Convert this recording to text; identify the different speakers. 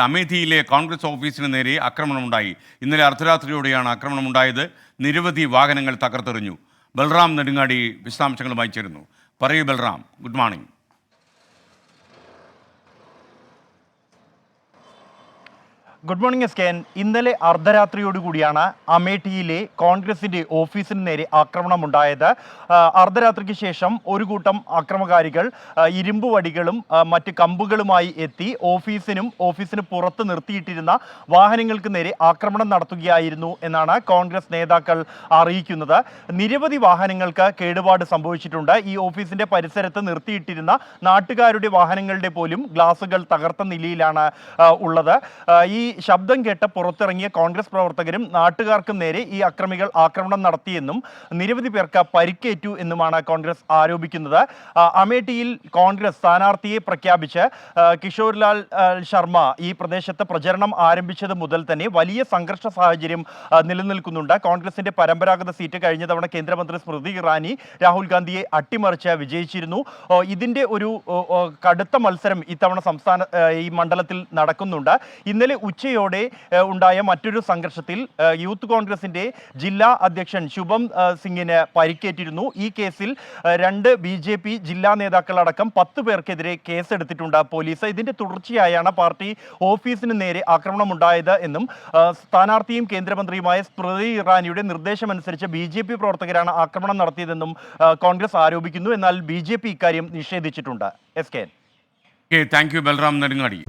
Speaker 1: അമേഠിയിലെ കോൺഗ്രസ് ഓഫീസിന് നേരെ ആക്രമണമുണ്ടായി. ഇന്നലെ അർദ്ധരാത്രിയോടെയാണ് ആക്രമണമുണ്ടായത്. നിരവധി വാഹനങ്ങൾ തകർത്തെറിഞ്ഞു. ബൽറാം നെടുങ്ങാടി വിശദാംശങ്ങളുമായി ചേരുന്നു. പറയൂ Balram good morning.
Speaker 2: Good morning S K N. ഇന്നലെ അർദ്ധരാത്രിയോടുകൂടിയാണ് അമേഠിയിലെ കോൺഗ്രസിന്റെ ഓഫീസിന് നേരെ ആക്രമണമുണ്ടായത്. അർദ്ധരാത്രിക്ക് ശേഷം ഒരു കൂട്ടം ആക്രമകാരികൾ ഇരുമ്പ് വടികളും മറ്റ് കമ്പുകളുമായി എത്തി ഓഫീസിനും ഓഫീസിന് പുറത്ത് നിർത്തിയിട്ടിരുന്ന വാഹനങ്ങൾക്ക് നേരെ ആക്രമണം നടത്തുകയായിരുന്നു എന്നാണ് കോൺഗ്രസ് നേതാക്കൾ അറിയിക്കുന്നത്. നിരവധി വാഹനങ്ങൾക്ക് കേടുപാട് സംഭവിച്ചിട്ടുണ്ട്. ഈ ഓഫീസിന്റെ പരിസരത്ത് നിർത്തിയിട്ടിരുന്ന നാട്ടുകാരുടെ വാഹനങ്ങളുടെ പോലും ഗ്ലാസുകൾ തകർത്ത നിലയിലാണ് ഉള്ളത്. ഈ ശബ്ദം കേട്ട് പുറത്തിറങ്ങിയ കോൺഗ്രസ് പ്രവർത്തകരും നാട്ടുകാർക്കും നേരെ ഈ അക്രമികൾ ആക്രമണം നടത്തിയെന്നും നിരവധി പേർക്ക് പരിക്കേറ്റു എന്നുമാണ് കോൺഗ്രസ് ആരോപിക്കുന്നത്. അമേഠിയിൽ കോൺഗ്രസ് സ്ഥാനാർത്ഥിയെ പ്രഖ്യാപിച്ച് കിഷോർലാൽ ശർമ്മ ഈ പ്രദേശത്ത് പ്രചരണം ആരംഭിച്ചത് മുതൽ തന്നെ വലിയ സംഘർഷ സാഹചര്യം നിലനിൽക്കുന്നുണ്ട്. കോൺഗ്രസിന്റെ പരമ്പരാഗത സീറ്റ് കഴിഞ്ഞ തവണ കേന്ദ്രമന്ത്രി സ്മൃതി ഇറാനി രാഹുൽ ഗാന്ധിയെ അട്ടിമറിച്ച് വിജയിച്ചിരുന്നു. ഇതിന്റെ ഒരു കടുത്ത മത്സരം ഇത്തവണ സംസ്ഥാന ഈ മണ്ഡലത്തിൽ നടക്കുന്നുണ്ട്. ഇന്നലെ ഉച്ചയോടെ ഉണ്ടായ മറ്റൊരു സംഘർഷത്തിൽ യൂത്ത് കോൺഗ്രസിന്റെ ജില്ലാ അധ്യക്ഷൻ ശുഭം സിംഗിന് പരിക്കേറ്റിരുന്നു. ഈ കേസിൽ രണ്ട് ബി ജെ പി ജില്ലാ നേതാക്കളടക്കം പത്ത് പേർക്കെതിരെ കേസെടുത്തിട്ടുണ്ട് പോലീസ്. ഇതിന്റെ തുടർച്ചയായാണ് പാർട്ടി ഓഫീസിന് നേരെ ആക്രമണമുണ്ടായത് എന്നും സ്ഥാനാർത്ഥിയും കേന്ദ്രമന്ത്രിയുമായ സ്മൃതി ഇറാനിയുടെ നിർദ്ദേശമനുസരിച്ച് ബി ജെ പി പ്രവർത്തകരാണ് ആക്രമണം നടത്തിയതെന്നും കോൺഗ്രസ് ആരോപിക്കുന്നു. എന്നാൽ ബി ജെ പി ഇക്കാര്യം നിഷേധിച്ചിട്ടുണ്ട്. S K
Speaker 1: thank you Balram Nedungadi.